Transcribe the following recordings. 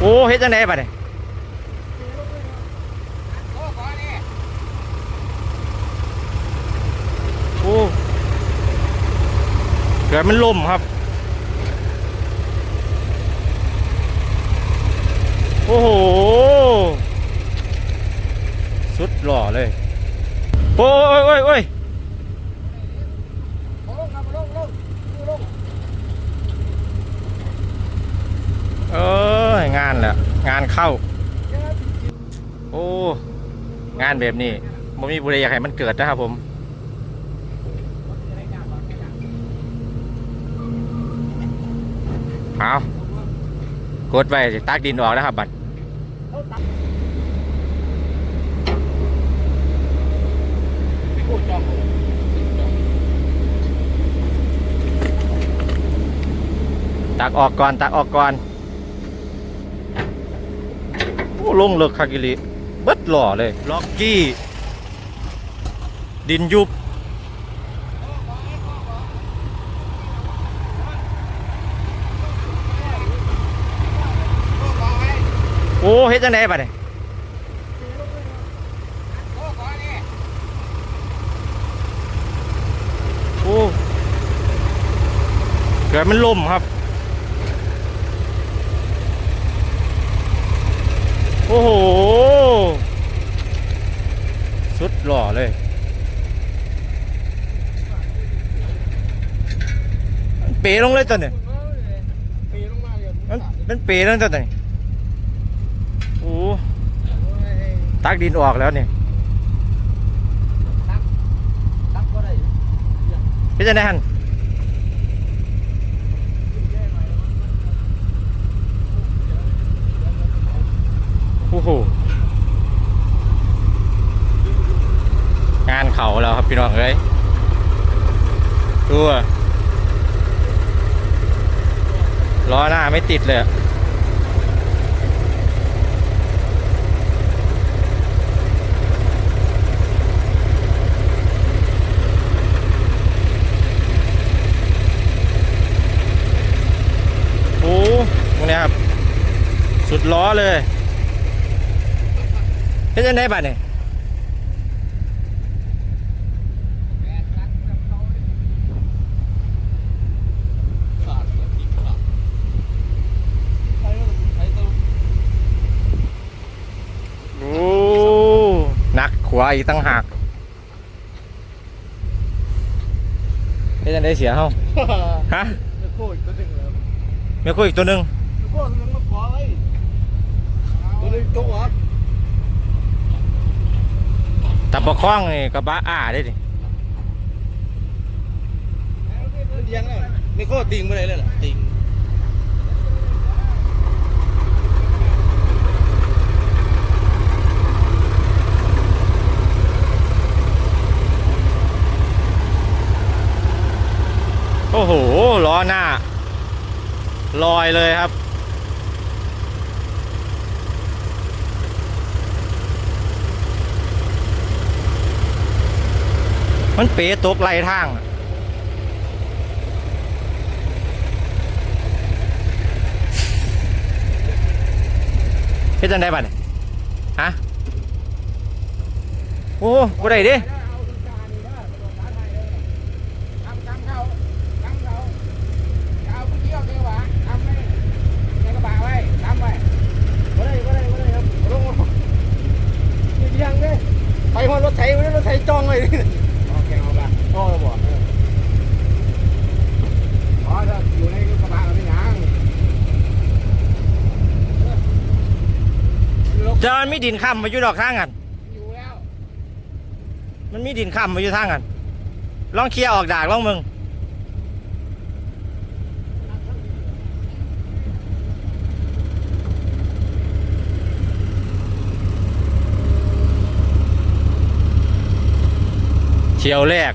โอ้เฮ็ดจังไดบัดนี้โอ้เกิดมันล่มครับ โอ้โห สุดหล่อเลย โอ้ยโอ้ยโอ้ยเอ้ยงานแหละ งานเข้า โอ้ งานแบบนี้ผมมีบุรีอยากให้มันเกิดนะครับผมเอากดไปตักดินออกนะครับบัดตักออกก่อน ตักออกก่อน โอ้ลงเลิกคากิลิเบิดหล่อเลยล็อกกี้ ดินยุบโอ้เฮ็ดจังไดบัดนี้โอ้เกิดมันล่มครับ โอ้โห สุดหล่อเลย เป๋ลงเลยตัวเนี่ยมันมันเป๋ลงตัวเนี่ยโอ้ตักดินออกแล้วเนี่ยพี่จะได้หัน โอ้โหงานเขาแล้วครับพี่น้องเอ้ยดูล้อหน้าไม่ติดเลยอะโอ้ตรงนี้ครับ สุดล้อเลย เป็นยังไงบ้าเนี่ยโอ้หนักขวาอีกตั้งหากไม่จะได้เสียเฮาฮะโคตรตัวหนึ่งแล้วมีคุยอีกตัวหนึ่งโคตรมันมาขอไว้ตัวหนึ่งตัวอะ ตับปะคล้องนี่กระบะอ้าได้ดิมันยังไงไม่โคตรติงไปเลยเลยล่ะติงโอ้โหล้อหน้า ลอยเลยครับ มันเป๋ตกไหลทางเฮ็ดจังได้บัดเนี่ยฮะโอ้บ่ได้เดิทำทำเขาทำเขาเอาไปเที่ยวเที่ยวหวะทำไว้ในกระบะไว้ทำไว้ก็ได้ก็ได้ก็ได้ครับลงลงเที่ยงเลยไปหัวรถไถรถไถจ้องเลย โอเคเอาละก็ระบอกอ๋อถ้าอยู่ในกระบะมันเป็นยังจะมันมีดินค้ำมาอยู่ดอกทางกัน อยู่แล้วมันมีดินค้ำมาอยู่ทางกัน ลองเคลียร์ออกดากลองมึง เที่ยวแรก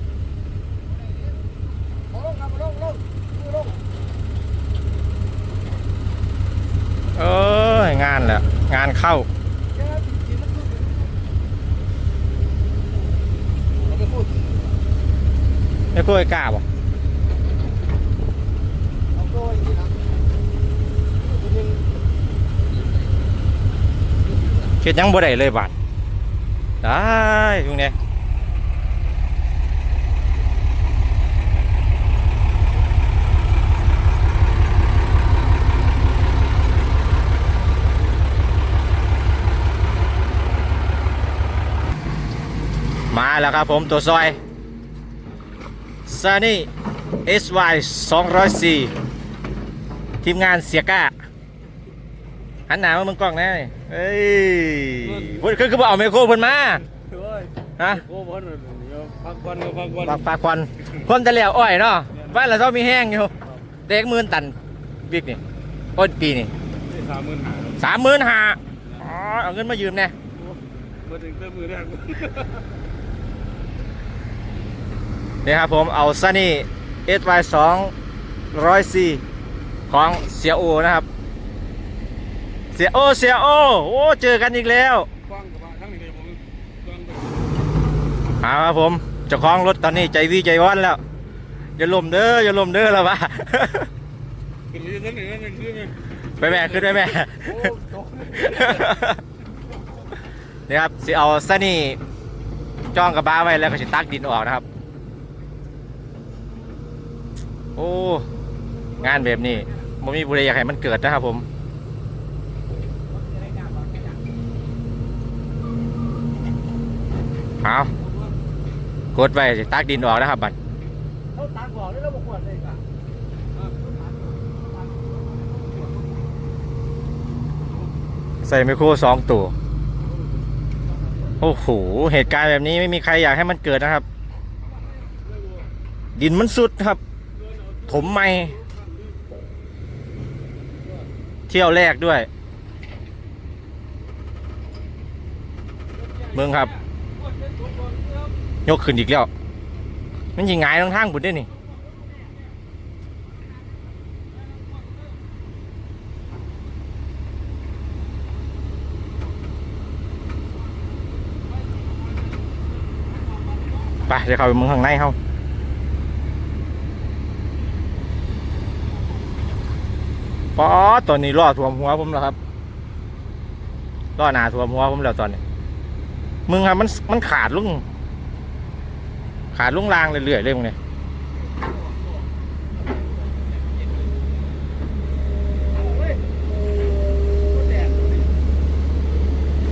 งานเข้าไม่กล้วยกล้าบ่เขียนยังบ่ได้เลยบาทได้ตรงนี้ แล้วครับผมตัวซอย Sunny SY 204ทีมงานเสียก้าหันหน้ามามึงกล้องแน่นี่เอ้ยเพิ่นคือคือบ่เอาไมโครเพิ่นมาโอ้ยฮะโอ้บอลเดี๋ยวพักวันก็พักวันปากปากควันคนแต่แล้วอ้อยเนาะบ้านเราชอบมีแห้งอยู่เด็กหมื่นตันบิ๊กนี่อ้นปีนี่สามหมื่นหาสามหมื่นห้าอ๋อเอาเงินมายืมแน่มาถึงเติมมือแรก นี่ครับผมเอาซันนี่ SY สองร้อยสี่ของเสียโอนะครับ เสียโอเสียโอโอ้เจอกันอีกแล้วฟังกับทั้งนี้เลยผมฟังไปเอาครับผมเจ้าของรถตอนนี้ใจวีใจว่อนแล้ว อย่าลมเด้ออย่าลมเด้อแล้ววะขึ้นเรือทั้งนี้นั่นคือไงไปแม่ขึ้นไปแม่นี่ครับสิเอาซะนี่จ้องกับบ้าไว้แล้วก็สิตักดินออกนะครับ โอ้งานแบบนี้มันมีบุรีอยากให้มันเกิดนะครับผมเอากดไว้สิตักดินออกนะครับบัดเขาตากบอกได้แล้วบอกขวดเลยค่ะใส่ไมโครสองตัวโอ้โห เหตุการณ์แบบนี้ไม่มีใครอยากให้มันเกิดนะครับ ดินมันสุดครับ ถมไม่เที่ยวแรกด้วย เมืองครับ ยกขึ้นอีกแล้วมันยิงหงทั้งทางบุดได้นี่ไปเดี๋ยวเข้าไปเมืองข้างในเขา ป๊อตอนนี้ล่อถ่วมหัวผมแล้วครับล่อหนาถ่วมหัวผมแล้วตอนนี้ มึงครับมันมันขาดลุงขาดลุงรางเรื่อยๆเลยมึงเนี่ย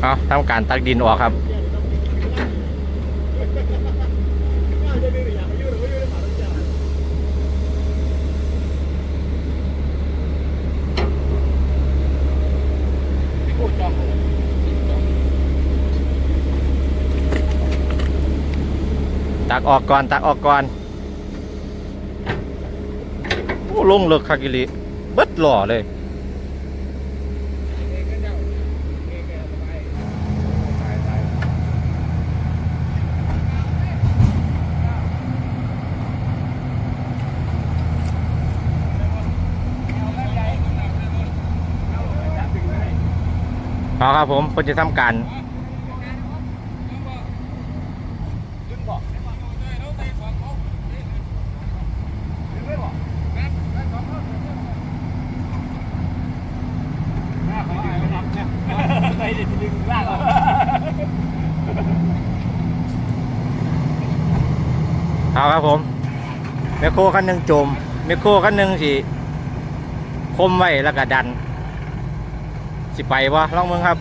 เอาทำการตักดินออกครับ พูดจองักออกก่อนตักออกก่อนโอ้ลงเลิกคากิลิเบิดหล่อเลยเอาครับผมคนจะทำการ ดึงบอกดึงไม่บอกไปดิดึงลากเอา เอาครับผมแมคโครคันหนึ่งจมแมคโครคันหนึ่งสิคมไว้แล้วก็ดัน สิไปวะลองมึงครับ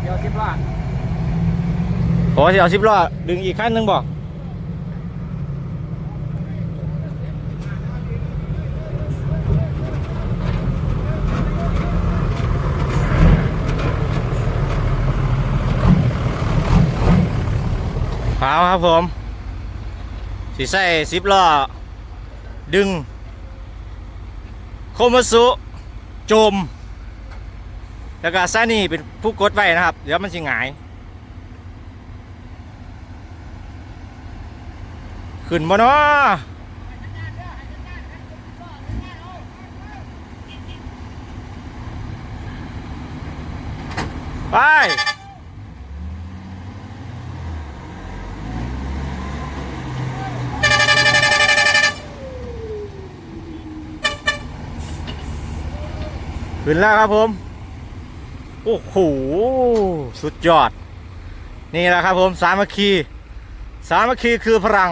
เดี๋ยวสิบล้านโอ้สิเอาสิบล้อดึงอีกขั้นหนึ่งบอก เอาครับผมสิใส่สิบล้อดึง โคมาสุโจม แล้วก็ซานี่เป็นผู้กดไว้นะครับ เดี๋ยวมันสิหงาย ขึ้นบ่เนาะไป ขึ้นแล้วครับผม โอ้โห สุดยอด นี่แหละครับผมสามัคคี สามัคคีคือพลัง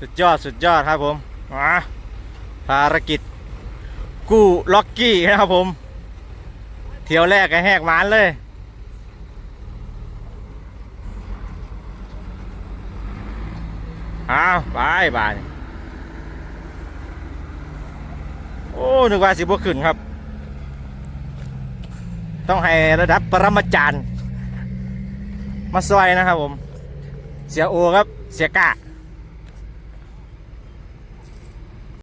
สุดยอดสุดยอดครับผมมาภารกิจ กู้ล็อกกี้นะครับผม เที่ยวแรกก็แหกหมานเลยอ้าวไปบายโอ้นึกว่าสิบวขึ้นครับ ต้องให้ระดับปรมาจารย์ มาซอยนะครับผม เสียโอครับ เสียกะ